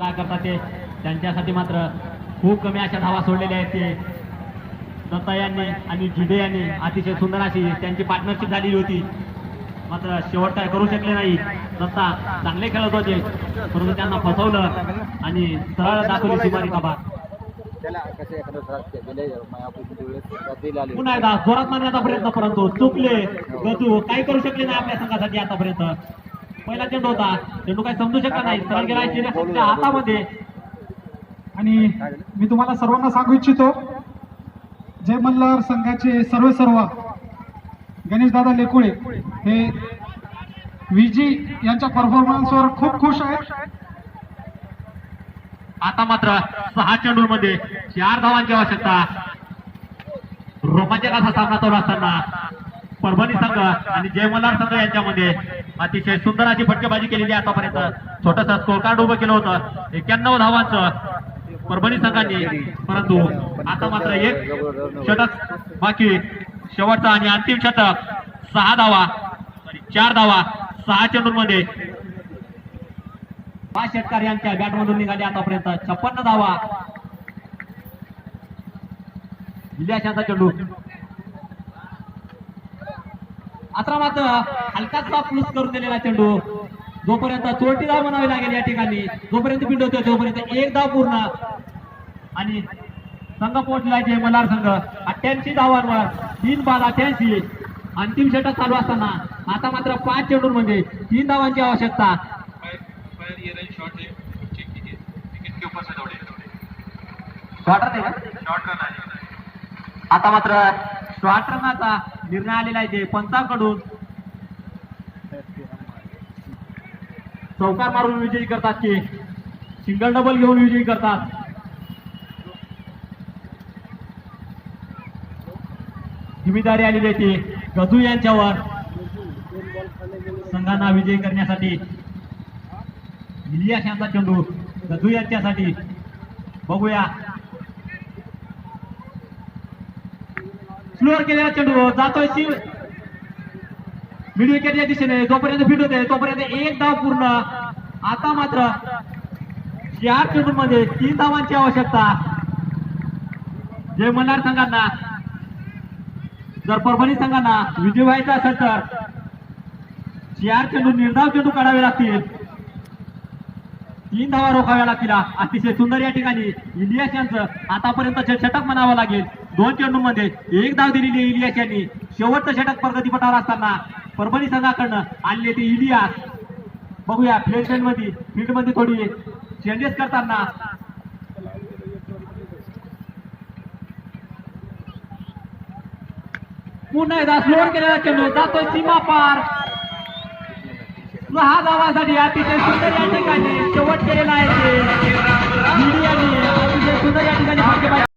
काय करतात ते? त्यांच्यासाठी मात्र खूप कमी अशा धावा सोडलेल्या आहेत ते. दत्ता यांनी आणि जिदे यांनी अतिशय सुंदर अशी त्यांची पार्टनरशिप झालेली होती. मात्र शेवट काय करू शकले नाही. दत्ता चांगले खेळत होते परंतु त्यांना फसवलं आणि सरळ दाखवली कबा दिले आले पुन्हा एकदा जोरात मारण्याचा प्रयत्न परंतु चुकले. गजू काही करू शकले नाही आपल्या संघासाठी आतापर्यंत. पहिला चेंडू होता. चेंडू काही समजू शकला नाही. सरळ गेला चिऱ्याच्या हातामध्ये. आणि मी तुम्हाला सर्वांना सांगू इच्छितो जय मल्हार संघाचे सर्व सर्व गणेश दादा लेकुळे हे विजी यांच्या परफॉर्मन्सवर खूप खुश आहेत. आता मात्र सहा चेंडूमध्ये चार धावांची आवश्यकता. रोमांचक असा सामना चालू असताना परभणी संघ आणि जय मल्हार संघ यांच्यामध्ये. अतिशय सुंदर अशी फटकेबाजी केलेली आहे आतापर्यंत. छोटस स्कोर कार्ड उभं केलं होतं. एक्क्याण्णव धावांचं परभणी संघांनी. परंतु आता मात्र एक षटक बाकी. शेवटचा आणि अंतिम षटक. सहा धावा चार धावा सहा चेंडूमध्ये पाच षटकार यांच्या बॅट मधून निघाले आतापर्यंत. छप्पन्न धावा. इलियाशांचा चेंडू. आता मात्र. हलकाचा प्लस करून दिलेला चेंडू. जोपर्यंत चोरटी धाव म्हणावी लागेल या ठिकाणी जोपर्यंत पिंड होते तोपर्यंत एक धाव पूर्ण. आणि संघ पोहोचला जे मल्हार संघ. अठ्ठ्याऐंशी धावांवर तीन बाद अठ्ठ्याऐंशी. अंतिम षटक चालू असताना आता मात्र पाच चेंडूंमध्ये तीन धावांची आवश्यकता. आता मात्र शॉर्ट रनाचा निर्णय आलेला आहे ते पंचांकडून. चौकार मारून विजयी करतात की सिंगल डबल घेऊन विजयी करतात. जिम्मेदारी आलेली आहे ती गजू यांच्यावर. संघांना विजयी करण्यासाठी इलियास यांचा चेंडू गजू यांच्यासाठी. बघूया. स्लोअर केलेला चेंडू जातोय शिव. मिड विकेटच्या दिशेने जोपर्यंत फिट होते तोपर्यंत एक धाव पूर्ण. आता मात्र या चेंडू मध्ये तीन धावांची आवश्यकता. जय मल्हार संघांना. जर परभणी संघांना विजय व्हायचा असेल तर चार चेंडू निर्धाव चेंडू काढावे लागतील. तीन धावा रोखाव्या लागतील अतिशय सुंदर या ठिकाणी इलियास यांचं आतापर्यंत षटक म्हणावं लागेल. दोन चेंडूमध्ये एक धाव दिलेली आहे इलियास यांनी. शेवटचं षटक प्रगतीपटावर असताना परभणी संघाकडनं आणले ते इलियास. बघूया प्लेसमेंटमध्ये फील्डमध्ये थोडी चेंजेस करताना. पुन्हा एकदा स्लोअर केलेला चेंडू. जातोय सीमा पार महागावासाठी अतिशय सुंदर या ठिकाणी शेवट केलेला आहे